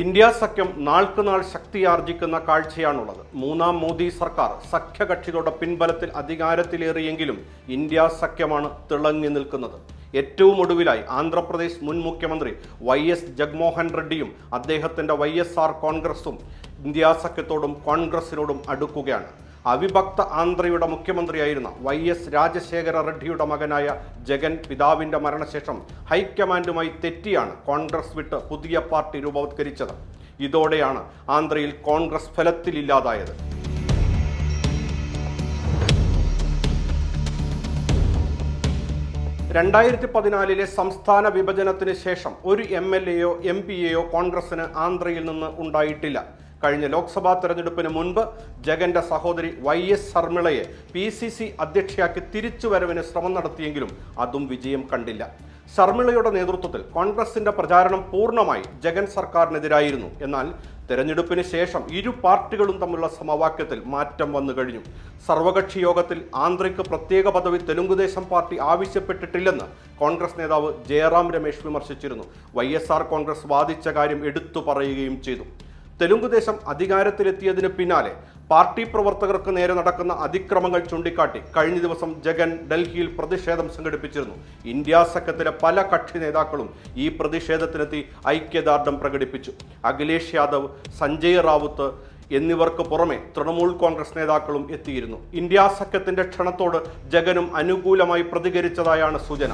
India സഖ്യം നാൾക്കുനാൾ ശക്തിയാർജിക്കുന്ന കാഴ്ചയാണുള്ളത്. മൂന്നാം മോദി സർക്കാർ സഖ്യകക്ഷികളുടെ പിൻബലത്തിൽ അധികാരത്തിലേറിയെങ്കിലും ഇന്ത്യ സഖ്യമാണ് തിളങ്ങി നിൽക്കുന്നത്. ഏറ്റവും ഒടുവിലായി ആന്ധ്രാപ്രദേശ് മുൻ മുഖ്യമന്ത്രി വൈ എസ് ജഗ്മോഹൻ റെഡ്ഡിയും അദ്ദേഹത്തിന്റെ വൈ എസ് ആർ കോൺഗ്രസും ഇന്ത്യ സഖ്യത്തോടും കോൺഗ്രസിനോടും അടുക്കുകയാണ്. അവിഭക്ത ആന്ധ്രയുടെ മുഖ്യമന്ത്രിയായിരുന്ന വൈ എസ് രാജശേഖര റെഡ്ഡിയുടെ മകനായ ജഗൻ പിതാവിന്റെ മരണശേഷം ഹൈക്കമാൻഡുമായി തെറ്റിയാണ് കോൺഗ്രസ് വിട്ട് പുതിയ പാർട്ടി രൂപവത്കരിച്ചത്. ഇതോടെയാണ് ആന്ധ്രയിൽ കോൺഗ്രസ് ഫലത്തിലില്ലാതായത്. രണ്ടായിരത്തി പതിനാലിലെ സംസ്ഥാന വിഭജനത്തിന് ശേഷം ഒരു എം എൽ എയോ എം പി എയോ കോൺഗ്രസിന് ആന്ധ്രയിൽ നിന്ന് ഉണ്ടായിട്ടില്ല. കഴിഞ്ഞ ലോക്സഭാ തെരഞ്ഞെടുപ്പിന് മുൻപ് ജഗന്റെ സഹോദരി വൈ എസ് ശർമിളയെ പി സി സി അധ്യക്ഷയാക്കി തിരിച്ചുവരവിന് ശ്രമം നടത്തിയെങ്കിലും അതും വിജയം കണ്ടില്ല. ശർമിളയുടെ നേതൃത്വത്തിൽ കോൺഗ്രസിന്റെ പ്രചാരണം പൂർണമായി ജഗൻ സർക്കാരിനെതിരായിരുന്നു. എന്നാൽ തെരഞ്ഞെടുപ്പിന് ശേഷം ഇരു പാർട്ടികളും തമ്മിലുള്ള സമവാക്യത്തിൽ മാറ്റം വന്നു കഴിഞ്ഞു. സർവകക്ഷി യോഗത്തിൽ ആന്ധ്രയ്ക്ക് പ്രത്യേക പദവി തെലുങ്കുദേശം പാർട്ടി ആവശ്യപ്പെട്ടിട്ടില്ലെന്ന് കോൺഗ്രസ് നേതാവ് ജയറാം രമേശ് വിമർശിച്ചിരുന്നു. വൈ കോൺഗ്രസ് വാദിച്ച കാര്യം എടുത്തു പറയുകയും ചെയ്തു. തെലുങ്കുദേശം അധികാരത്തിലെത്തിയതിനു പിന്നാലെ പാർട്ടി പ്രവർത്തകർക്ക് നേരെ നടക്കുന്ന അതിക്രമങ്ങൾ ചൂണ്ടിക്കാട്ടി കഴിഞ്ഞ ദിവസം ജഗൻ ഡൽഹിയിൽ പ്രതിഷേധം സംഘടിപ്പിച്ചിരുന്നു. ഇന്ത്യ സഖ്യത്തിലെ പല കക്ഷി നേതാക്കളും ഈ പ്രതിഷേധത്തിനെത്തി ഐക്യദാർഢ്യം പ്രകടിപ്പിച്ചു. അഖിലേഷ് യാദവ് സഞ്ജയ് റാവുത്ത് എന്നിവർക്ക് പുറമെ തൃണമൂൽ കോൺഗ്രസ് നേതാക്കളും എത്തിയിരുന്നു. ഇന്ത്യ സഖ്യത്തിന്റെ ക്ഷണത്തോട് ജഗനും അനുകൂലമായി പ്രതികരിച്ചതായാണ് സൂചന.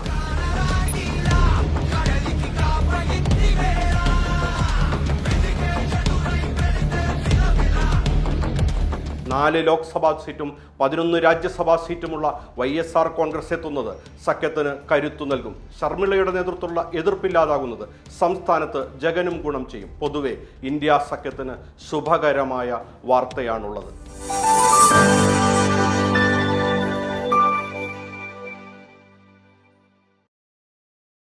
നാല് ലോക്സഭാ സീറ്റും പതിനൊന്ന് രാജ്യസഭാ സീറ്റുമുള്ള വൈ എസ് ആർ കോൺഗ്രസ് എത്തുന്നത് സഖ്യത്തിന് കരുത്തു നൽകും. ശർമിളയുടെ നേതൃത്വത്തിലുള്ള എതിർപ്പില്ലാതാകുന്നത് സംസ്ഥാനത്ത് ജഗനും ഗുണം ചെയ്യും. പൊതുവെ ഇന്ത്യ സഖ്യത്തിന് ശുഭകരമായ വാർത്തയാണുള്ളത്.